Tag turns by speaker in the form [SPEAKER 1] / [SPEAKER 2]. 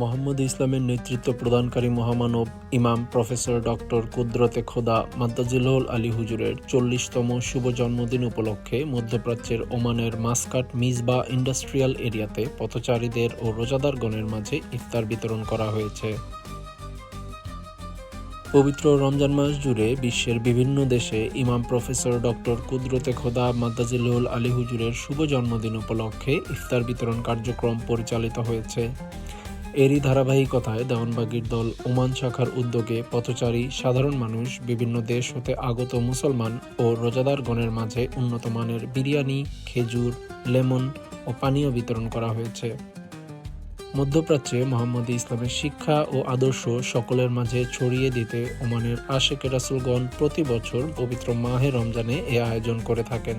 [SPEAKER 1] মোহাম্মদ ইসলামের নেতৃত্ব প্রদানকারী মহামানব ইমাম প্রফেসর ডক্টর কুদরতে খোদা মাদ্দাজিলুল আলী হুজুরের চল্লিশতম শুভ জন্মদিন উপলক্ষে মধ্যপ্রাচ্যের ওমানের মাসকাট মিসবা ইন্ডাস্ট্রিয়াল এরিয়াতে পথচারীদের ও রোজাদারগণের মাঝে ইফতার বিতরণ করা হয়েছে। পবিত্র রমজান মাস জুড়ে বিশ্বের বিভিন্ন দেশে ইমাম প্রফেসর ডক্টর কুদরতে খোদা মাদ্দাজিলুল আলী হুজুরের শুভ জন্মদিন উপলক্ষে ইফতার বিতরণ কার্যক্রম পরিচালিত হয়েছে। এরই ধারাবাহিকতায় দেওয়ানবাগির দল ওমান শাখার উদ্যোগে পথচারী, সাধারণ মানুষ, বিভিন্ন দেশ হতে আগত মুসলমান ও রোজাদারগণের মাঝে উন্নত মানের বিরিয়ানি, খেজুর, লেমন ও পানীয় বিতরণ করা হয়েছে। মধ্যপ্রাচ্যে মোহাম্মদ ইসলামের শিক্ষা ও আদর্শ সকলের মাঝে ছড়িয়ে দিতে ওমানের আশেকে রাসুলগণ প্রতি বছর পবিত্র মাহে রমজানে এ আয়োজন করে থাকেন।